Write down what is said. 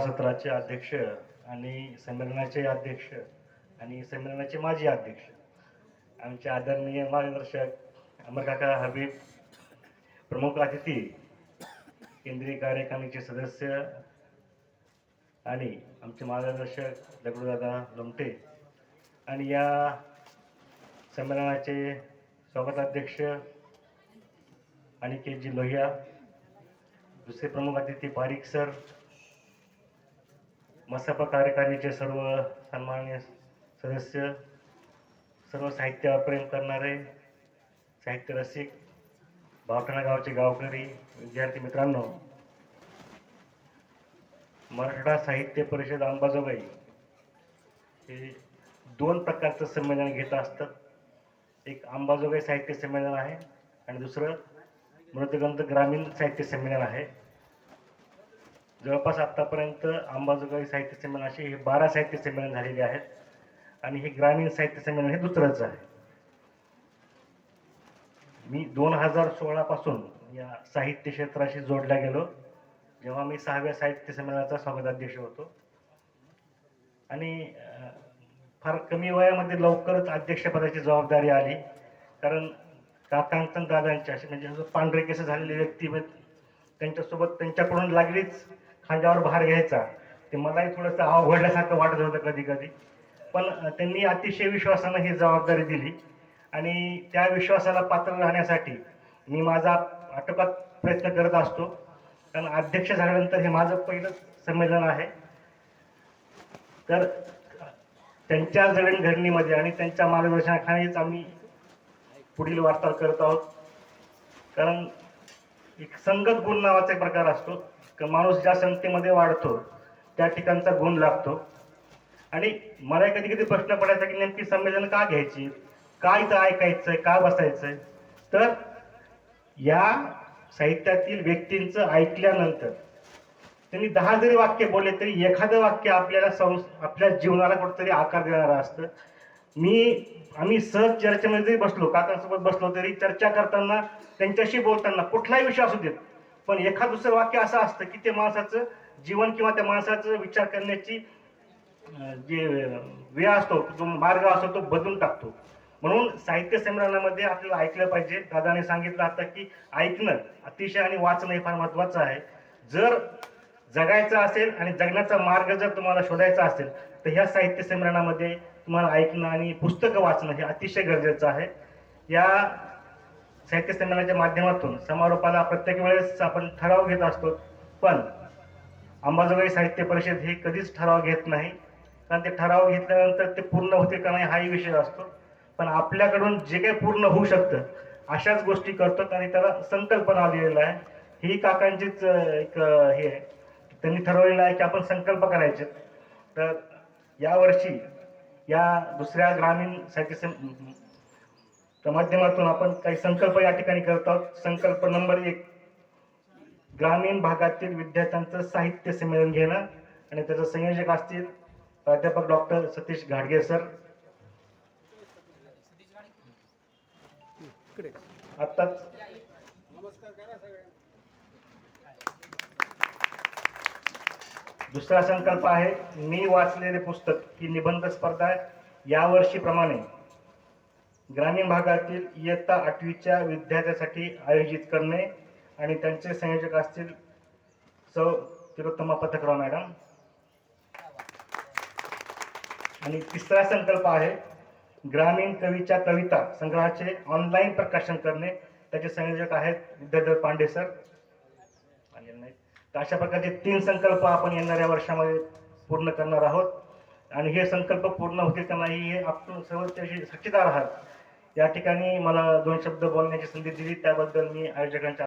सभासत्राचे अध्यक्ष आणि संमेलनाचे अध्यक्ष आणि संमेलनाचे माजी अध्यक्ष आमचे आदरणीय मार्गदर्शक अमरकाका हबीब प्रमुख अतिथी केंद्रीय कार्यकारिणीचे सदस्य आणि आमचे मार्गदर्शक दगडूदादा लोमटे आणि या संमेलनाचे स्वागताध्यक्ष आणि के जी लोहिया दुसरे प्रमुख अतिथी पारिक सर मसापा कार्यकारिणीचे सर्व सन्माननीय सदस्य सर्व साहित्यावर प्रेम करणारे साहित्य रसिक भावठाणा गावचे गावकरी विद्यार्थी मित्रांनो मराठा साहित्य परिषद अंबाजोगाई हे दोन प्रकारचं संमेलन घेत असतात एक अंबाजोगाई साहित्य संमेलन आहे आणि दुसरं मृतगंध ग्रामीण साहित्य संमेलन आहे. जवळपास आत्तापर्यंत अंबाजोगाई साहित्य संमेलन असे हे बारा साहित्य संमेलन झालेले आहेत. आणि हे ग्रामीण साहित्य संमेलन हे दुसरंच आहे. मी दोन हजार सोळापासून या साहित्य क्षेत्राशी जोडला गेलो. जेव्हा मी सहाव्या साहित्य संमेलनाचा स्वागताध्यक्ष होतो. आणि फार कमी वयामध्ये लवकरच अध्यक्षपदाची जबाबदारी आली. कारण काकांचं दादांच्या असे म्हणजे पांढरे केस झालेले व्यक्ती त्यांच्यासोबत त्यांच्याकडून लागलीच खांद्यावर भार घ्यायचा ते मलाही थोडंसं आवघडल्यासारखं वाटत होतं कधी कधी पण त्यांनी अतिशय विश्वासानं ही जबाबदारी दिली आणि त्या विश्वासाला पात्र राहण्यासाठी मी माझा आटोकात प्रयत्न करत असतो. कारण अध्यक्ष झाल्यानंतर हे माझं पहिलं संमेलन आहे. तर त्यांच्या जडणघडणीमध्ये आणि त्यांच्या मार्गदर्शनाखालीच आम्ही पुढील वार्ताहर करत आहोत. कारण एक संगत गुण नावाचा एक प्रकार असतो. माणूस ज्या संख्येमध्ये वाढतो त्या ठिकाणचा गुण लागतो. आणि मला कधी कधी प्रश्न पडायचा की नेमकी संमेलन का घ्यायची? का इथं ऐकायचंय? का बसायचंय? तर या साहित्यातील व्यक्तींचं ऐकल्यानंतर त्यांनी दहा जरी वाक्य बोलले तरी एखादं वाक्य आपल्याला संस आपल्या जीवनाला कुठेतरी आकार देणारं असतं. मी आम्ही सहज चर्चेमध्ये जरी बसलो काकांसोबत बसलो तरी चर्चा करताना त्यांच्याशी बोलताना कुठलाही विषय असू देत पण एखाद दुसरं वाक्य असं असतं की ते माणसाचं जीवन किंवा त्या माणसाचं विचार करण्याची जे वेळ असतो जो मार्ग असतो तो बदलून टाकतो. म्हणून साहित्य संमेलनामध्ये आपल्याला ऐकलं पाहिजे. दादाने सांगितलं आता की ऐकणं अतिशय आणि वाचणं हे फार महत्वाचं आहे. जर जगायचं असेल आणि जगण्याचा मार्ग जर तुम्हाला शोधायचा असेल तर ह्या साहित्य संमेलनामध्ये तुम्हाला ऐकणं आणि पुस्तकं वाचणं हे अतिशय गरजेचं आहे. या साहित्य संमेलनाच्या माध्यमातून समारोपाला प्रत्येक वेळेस आपण ठराव घेत असतो. पण अंबाजोगाई साहित्य परिषद हे कधीच ठराव घेत नाही. कारण ते ठराव घेतल्यानंतर ते पूर्ण होते का नाही हाही विषय असतो. पण आपल्याकडून जे काही पूर्ण होऊ शकतं अशाच गोष्टी करतात आणि त्याला संकल्पना दिलेला आहे. ही काकांचीच एक हे आहे. त्यांनी ठरवलेलं आहे की आपण संकल्प करायचे. तर यावर्षी या दुसऱ्या ग्रामीण साहित्य त्या माध्यमातून आपण काही संकल्प या ठिकाणी करत आहोत. संकल्प नंबर एक ग्रामीण भागातील विद्यार्थ्यांचं साहित्य संमेलन घेणं. आणि त्याचं संयोजक असतील प्राध्यापक डॉक्टर सतीश घाडगे सर. आत्ताच. दुसरा संकल्प आहे मी वाचलेले पुस्तक ही निबंध स्पर्धा यावर्षीप्रमाणे ग्रामीण भागातील इयत्ता आठवीच्या विद्यार्थ्यासाठी आयोजित करणे आणि त्यांचे संयोजक असतील सौ तिरोत्तमा पथकराव मॅडम. आणि तिसरा संकल्प आहे ग्रामीण कवीच्या कविता संग्रहाचे ऑनलाईन प्रकाशन करणे. त्याचे संयोजक आहेत विद्याधर पांडे सर. तर अशा प्रकारचे तीन संकल्प आपण येणाऱ्या वर्षामध्ये पूर्ण करणार आहोत. आणि हे संकल्प पूर्ण होते का नाही हे आपण सर्व त्याशी साक्षीदार आहात. या ठिकाणी मला दोन शब्द बोलण्याची संधी दिली त्याबद्दल मी आयोजकांच्या